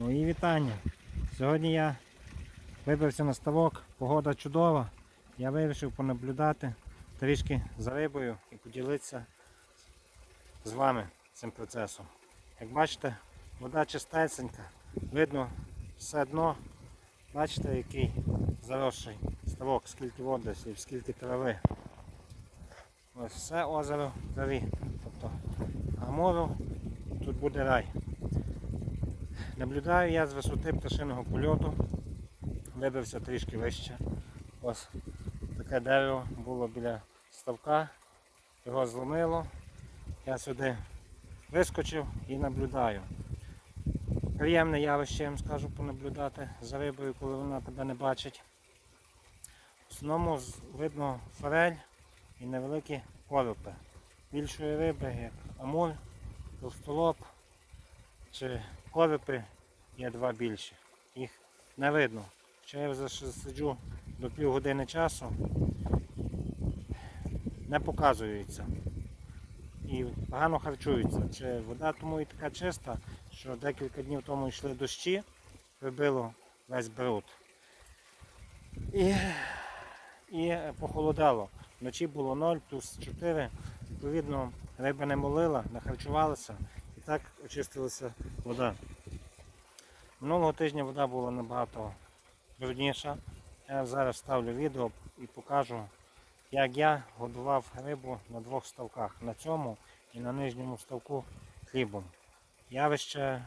Мої вітання. Сьогодні я вибрався на ставок, погода чудова. Я вирішив понаблюдати трішки за рибою і поділитися з вами цим процесом. Як бачите, вода чистесенька, видно все дно. Бачите, який заросший ставок, скільки води, скільки трави. Ось все озеро траві. Тобто, а мору тут буде рай. Наблюдаю я з висоти пташиного польоту. Вибився трішки вище. Ось таке дерево було біля ставка. Його зломило. Я сюди вискочив і наблюдаю. Приємне явище, я вам скажу, понаблюдати за рибою, коли вона тебе не бачить. В основному видно форель і невеликі коропи. Більшої риби, як амур, товстолоб чи коропи є два більші. Їх не видно. Хоча я вже сиджу до півгодини часу, не показуються. І погано харчуються. Чи вода тому і така чиста, що декілька днів тому йшли дощі, вибило весь бруд. І, і похолодало. Вночі було 0 плюс 4. Відповідно, риба не молила, не харчувалася так очистилася вода. Минулого тижня вода була набагато брудніша. Я зараз ставлю відео і покажу, як я годував рибу на двох ставках. На цьому і на нижньому ставку хлібом. Явище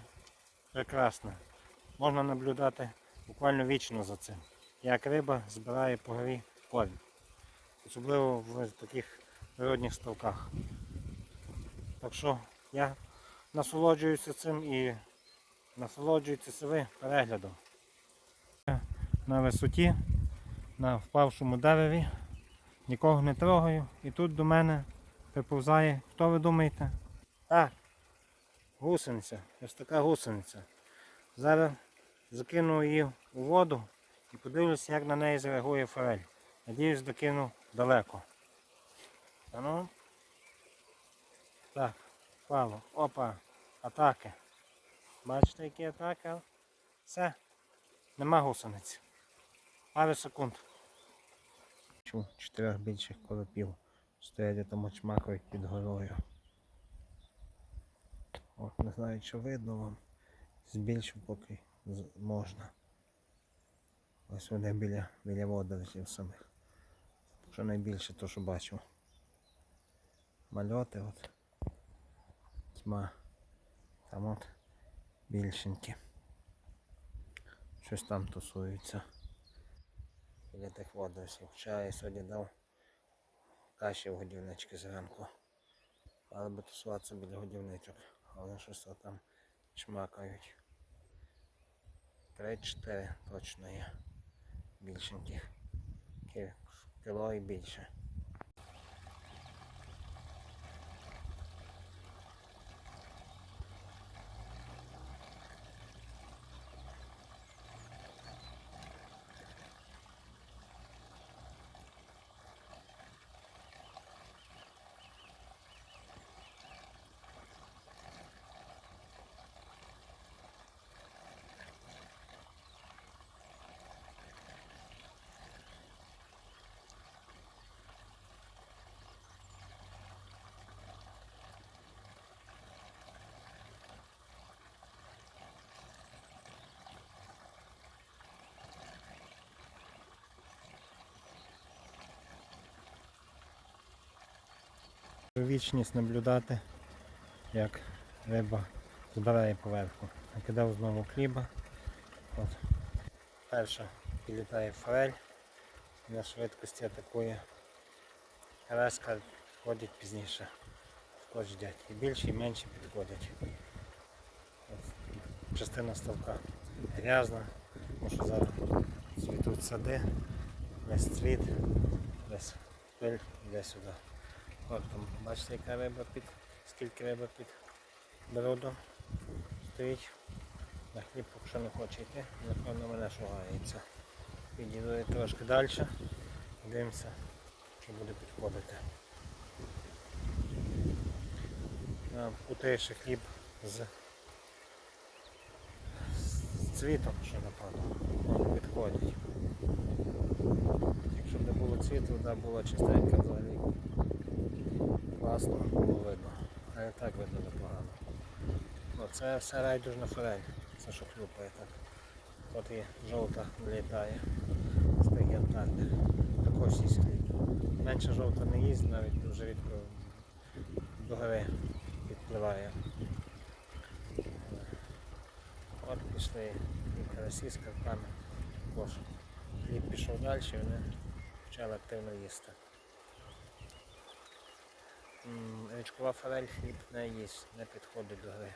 прекрасне. Можна наблюдати буквально вічно за цим. Як риба збирає по горі корм. Особливо в таких природних ставках. Так що я насолоджуюся цим і насолоджуйтеся ви переглядом. На висоті, на впавшому дереві, нікого не трогаю. І тут до мене приповзає, хто ви думаєте? А, гусениця, ось така гусениця. Зараз закину її у воду і подивлюся, як на неї зреагує форель. Надіюсь, докину далеко. А ну. Так, впало. Опа, атаки. Бачите, які атаки? Все. Нема гусениць. Пару секунд. Чотирьох більших коропів. Стоять там очмакають під горою. От, не знаю, чи видно вам. Збільшу поки можна. Ось вони біля, біля водорожів самих. Що найбільше то, що бачу. Мальоти от. Тьма. Там от більшенькі. Щось там тусується. Біля тих водоросів. Я сьогодні дав каші в годівнички зранку. Але би тусуватися біля годівничок. Але щось там чмакають. Три-чотири точно є. Більшеньких. Кіло і більше. Вічність наблюдати, як риба збирає поверху. Накидав знову хліба. От. Перша підлітає форель, на швидкості атакує. Резка підходить пізніше. Також. І більші, і менші підходять. От. Частина ставка грязна, тому що зараз цвітуть сади, весь цвіт, весь пиль йде сюди. От там, бачите, яка риба під, скільки риба під брудом стоїть. На хліб поки що не хоче йти, напевно мене шугається. Підійду я трошки далі, дивимося, що буде підходити. Путаєш хліб з, з цвітом, що напевно підходять. Якщо б не було цвіту, вода була чистенька взагалі. Класно було видно. А і так видно непогано. Оце все райдужна форель. Це що хлюпає так. От і жовта літає з тих янтарних. Також їсть хліб. Менше жовта не їсть, навіть дуже рідко до гори підпливає. От пішли і карасі з карпами. Також хліб пішов далі, вони почали активно їсти. Річкова форель хліб не їсть, не підходить до гри.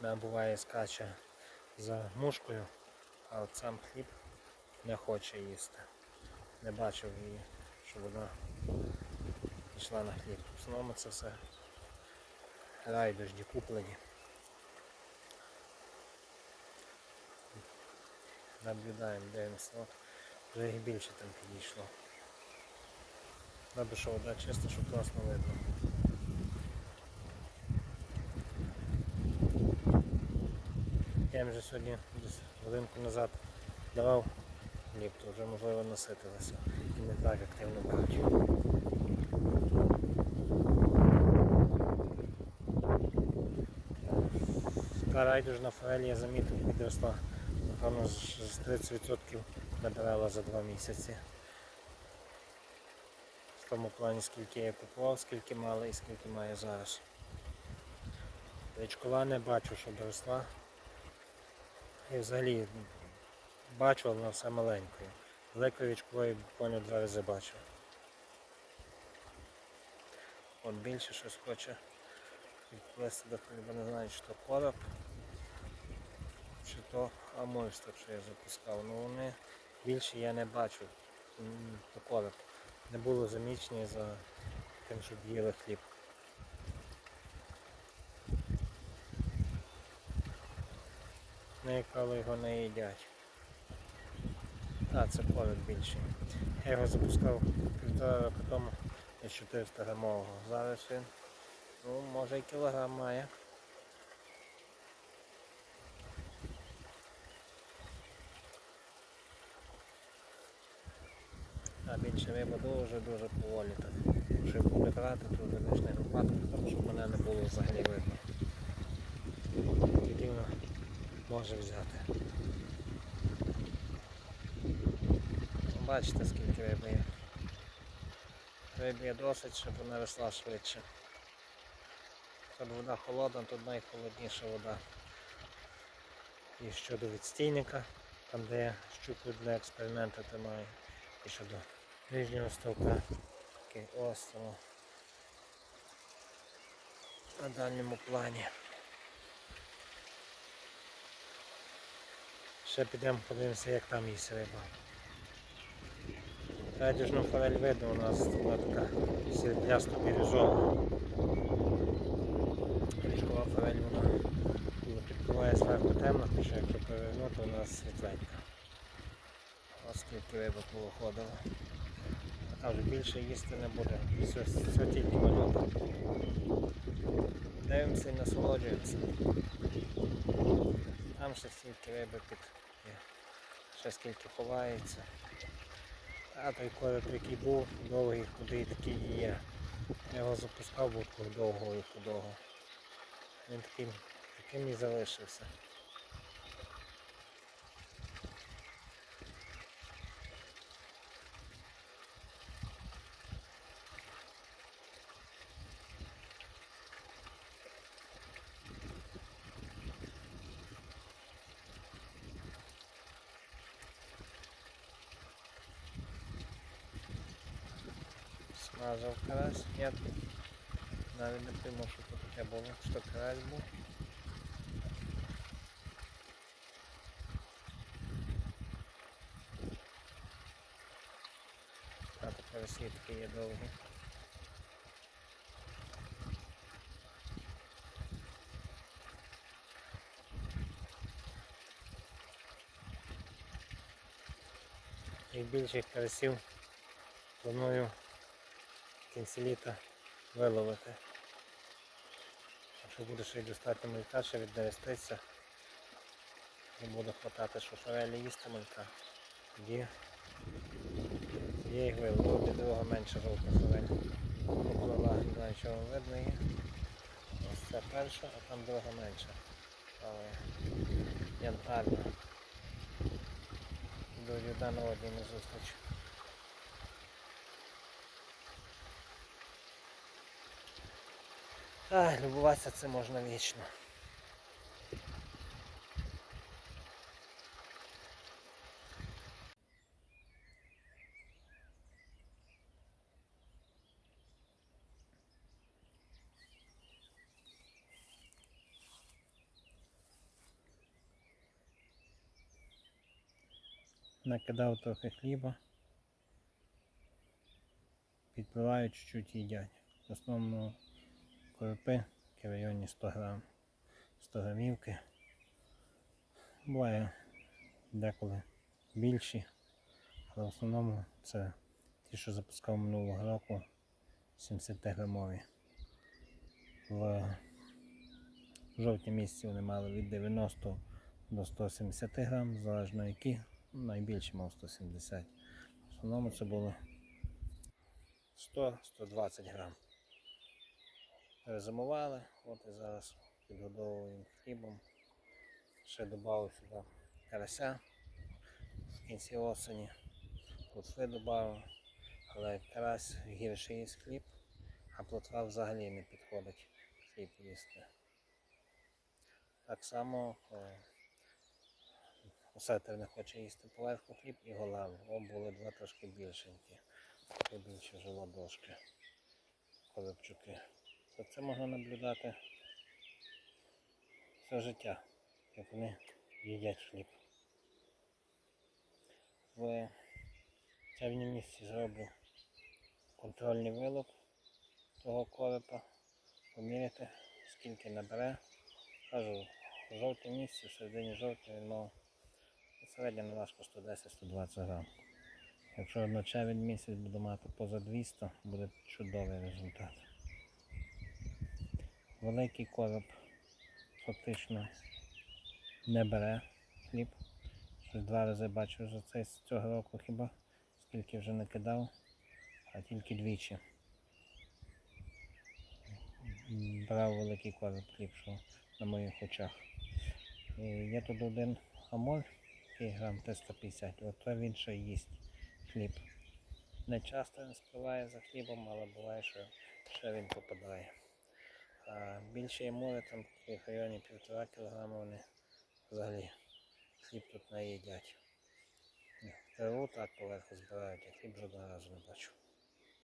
Вона буває скаче за мушкою, а от сам хліб не хоче їсти. Не бачив її, що вона пішла на хліб. В основному це все райдужні куплені. Наблюдаємо, дивимося. От вже їх більше там підійшло. Добре, що вода чиста, що класно видно. Я їм вже сьогодні десь годинку назад давав хліб, то вже можливо наситилися і не так активно беруть. Та райдужна форель я замітив підросла. Напевно, з з 30% набирала за два місяці. В тому плані, скільки я купував, скільки мала і скільки має зараз. Річкова не бачу, щоб росла. І взагалі бачу, але все маленькою. Великої річкової буквально два рази бачив. От більше щось хоче відплести до хліба, не знаю, чи то короб, чи то амойстер, що я запускав. Ну вони більше я не бачу. То короб. Не було замічені за тим, щоб їли хліб. Ніколи його не їдять. А, це короб більший. Я його запускав півтора року тому із 400 грамового. Зараз він, ну, може і кілограм має. А більше риба дуже-дуже поволі так. Якщо буде брати, то вже не випадку, тому щоб мене не було взагалі видно. Може взяти. Бачите, скільки риби є. Риби є досить, щоб вона росла швидше. Тут вода холодна, тут найхолодніша вода. І щодо відстійника, там де я щуку для експерименту тримаю. І щодо нижнього ставка, такий остров. На дальньому плані. Ще підемо подивимося, як там їсть риба. Радіжну форель видно, у нас вона така сріблясто бірюзова. Річкова форель вона підпливає зверху темно, тому що якщо перевернути, у нас світленька. Ось скільки риба повиходило. А вже більше їсти не буде. Все, все тільки малюка. Дивимося і насолоджуємося. Там ще стільки риби під є. Ще скільки ховається. А той короб, який був, довгий, худий, такий і є. Я його запускав, був довгого і худого. Він таким, таким і залишився. Смажав карась, я навіть не пойму, що тут таке було, що карась був. А тепер свідки є довгі. І більших карасів планую кінці літа виловити. Якщо буде ще й достатньо мелька, ще віднестися, не буде хватати, що форелі їстимуть, тоді я їх виловив, від друга менше жовта форель. Поплила, не чого видно її. Ось це перша, а там друга менша. Але янтарна. До даного дня не зустріч. Ай, любуватися це можна вічно. Накидав трохи хліба. Підпливають, чуть-чуть їдять. В основному коропи, які в районі 100 грам. 100 грамівки. Буває деколи більші, але в основному це ті, що запускав минулого року 70 грамові. В жовтні місяці вони мали від 90 до 170 грам, залежно які, найбільше мав 170. В основному це було 100-120 грам. Перезимували, от і зараз підгодовуємо хлібом. Ще додав сюди карася в кінці осені. Плотви додав, але карась гірше їсть хліб, а плотва взагалі не підходить хліб їсти. Так само е, осетр не хоче їсти поверху хліб і голавлю. О, були два трошки більшенькі, трохи більше жилодошки, коробчуки. То це можна наблюдати все життя, як вони їдять хліб. В червні місяці зроблю контрольний вилов того коропа, поміряти, скільки набере. Кажу, в жовтні місяці, в середині жовтня він мав середня наважка 110-120 грам. Якщо на червень місяць буду мати поза 200, буде чудовий результат. Великий короб фактично не бере хліб. Щось два рази бачу за цей з цього року хіба, скільки вже не кидав, а тільки двічі. Брав великий короб хліб, що на моїх очах. І є тут один амоль, який грам 350, от він ще їсть хліб. Не часто він спливає за хлібом, але буває, що ще він попадає. А більше море там в районі півтора кілограма вони взагалі хліб тут не їдять. Так поверху збирають, а хліб жодного разу не бачу.